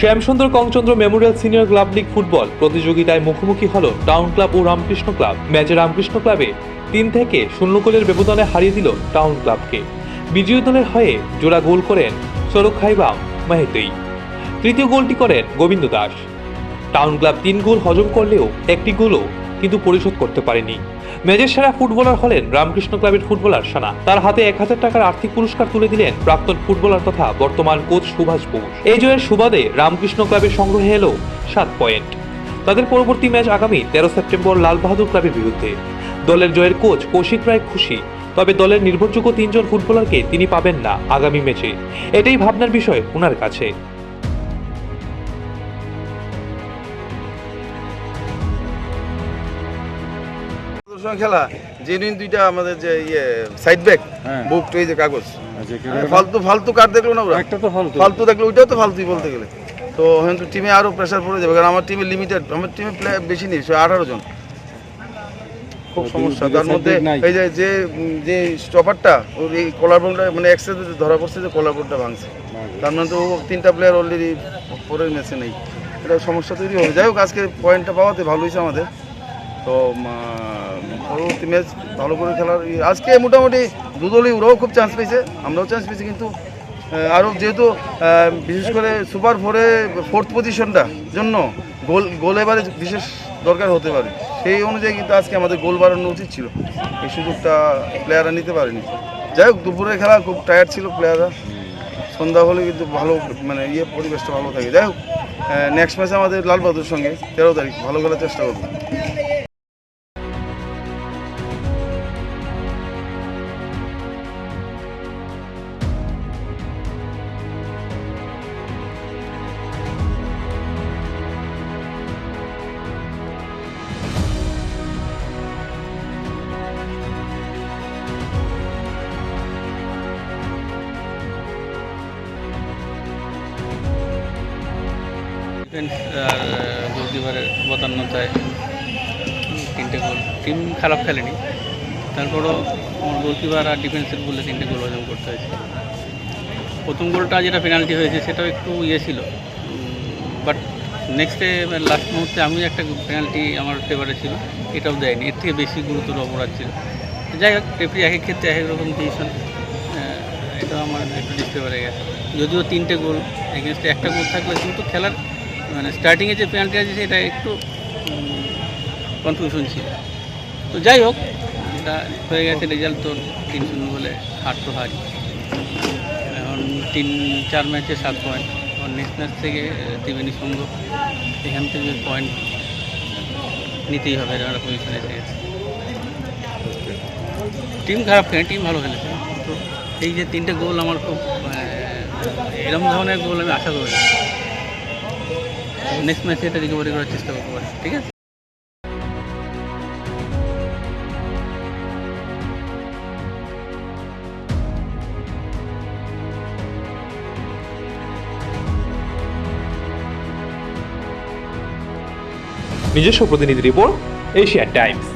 Shyamsundar Kongchandra memorial senior club league football প্রতিযোগিতায় মুখোমুখি হল টাউন ক্লাব ও রামকৃষ্ণ ক্লাব। ম্যাচে রামকৃষ্ণ ক্লাবে তিন থেকে শূন্য গোলের ব্যবধানে হারিয়ে দিল টাউন ক্লাবকে। বিজয়ী দলের হয়ে জোড়া গোল করেন সরক খাইবাম মাহেতেই তৃতীয় গোলটি করেন গোবিন্দ দাস। টাউন ক্লাব তিন গোল হজম করলেও একটি গোলও কিন্তু পরিশোধ করতে পারেনি। ম্যাচের সেরা ফুটবলার হলেন রামকৃষ্ণ ক্লাবের ফুটবলার সানা। তার হাতে এক হাজার টাকার আর্থিক পুরস্কার তুলে দিলেন প্রাক্তন ফুটবলার তথা বর্তমান কোচ সুভাষ বোস। এই জয়ের সুবাদে রামকৃষ্ণ ক্লাবের সংগ্রহে এলো সাত পয়েন্ট। তাদের পরবর্তী ম্যাচ আগামী তেরো সেপ্টেম্বর লাল বাহাদুর ক্লাবের বিরুদ্ধে। দলের জয়ের কোচ কৌশিক রায় খুশি, তবে দলের নির্ভরযোগ্য তিনজন ফুটবলারকে তিনি পাবেন না আগামী ম্যাচে। এটাই ভাবনার বিষয় ওনার কাছে। সঙ্গে খেলা জেনুইন দুইটা আমাদের যে ইয়ে সাইড হ্যাঁ। বুক এই যে কাগজ। আচ্ছা, ব্যাপার? ফালতু ফালতু কার্ড দেখল না ওরা? একটা তো ফালতু। ফালতু দেখল ওইটাও তো ফালতুই বলতে গেলে। তো হয়তো টিমে আরও প্রেশার পড়ে যাবে কারণ আমার টিমে লিমিটেড আমার টিমে প্লেয়ার বেশি নেই সে আঠারো জন। খুব সমস্যা তার মধ্যে এই যে যে যে স্টপারটা ওর এই কলার বোনটা মানে একসাথে ধরা পড়ছে যে কলার বোনটা ভাঙছে। তার মানে তো তিনটা প্লেয়ার অলরেডি পরের ম্যাচে নেই। এটা সমস্যা তৈরি হবে। যাই হোক আজকে পয়েন্টটা পাওয়াতে ভালো হয়েছে আমাদের। তো পরবর্তী ম্যাচ ভালো করে খেলার আজকে মোটামুটি দুদলই ওরাও খুব চান্স পেয়েছে, আমরাও চান্স পেয়েছি, কিন্তু আরও যেহেতু বিশেষ করে সুপার ফোরে ফোর্থ পজিশনটা জন্য গোল গোল এবারে বিশেষ দরকার হতে পারে। সেই অনুযায়ী কিন্তু আজকে আমাদের গোল বাড়ানো উচিত ছিল। এই সুযোগটা প্লেয়াররা নিতে পারেনি। যাই হোক দুপুরের খেলা খুব টায়ার্ড ছিল প্লেয়াররা সন্ধ্যা হলে কিন্তু ভালো মানে ইয়ে পরিবেশটা ভালো থাকে। যাই হোক নেক্সট ম্যাচে আমাদের লাল বাহাদুর সঙ্গে, তেরো তারিখ, ভালো খেলার চেষ্টা করব। ডিফেন্স তিনটে গোল। টিম খারাপ খেলেনি। তারপরও আমার গোলকিপার আর ডিফেন্সের বলে তিনটে গোল হজম করতে হয়েছে। প্রথম গোলটা যেটা পেনাল্টি হয়েছে, সেটাও একটু ইয়ে ছিল। বাট নেক্সটে লাস্ট মুহূর্তে আমি একটা পেনাল্টি আমার ফেভারে ছিল। এটাও দেয়নি। এর থেকে বেশি গুরুতর অপরাধ ছিল। যাই হোক রেফারি এক এক ক্ষেত্রে এক এক রকম ডিসিশন এটা আমার একটু ডিস্টার্ব গেছে। যদিও তিনটে গোল এগেনস্টে একটা গোল থাকলে, কিন্তু খেলার মানে স্টার্টিংয়ে যে পেনাল্টি আছে সেটা একটু কনফিউশন ছিল। তো যাই হোক এটা হয়ে গেছে রেজাল্ট তো তিন শূন্য বলে হার তো হারি এখন তিন চার ম্যাচে সাত পয়েন্ট এখন নেক্সট ম্যাচ থেকে ত্রিবেণী সংঘ এখান থেকে পয়েন্ট নিতেই হবে এরা পজিশনে এসে গেছে। টিম খারাপ খেলে টিম ভালো খেলেছে। তো এই যে তিনটে গোল আমার খুব আহ, এরকম ধরনের গোল আমি আশা করি নেক্সট ম্যাচে এটা রিকভারি করার চেষ্টা করতে পারে, ঠিক আছে? নিজস্ব প্রতিনিধি রিপোর্ট এশিয়া টাইমস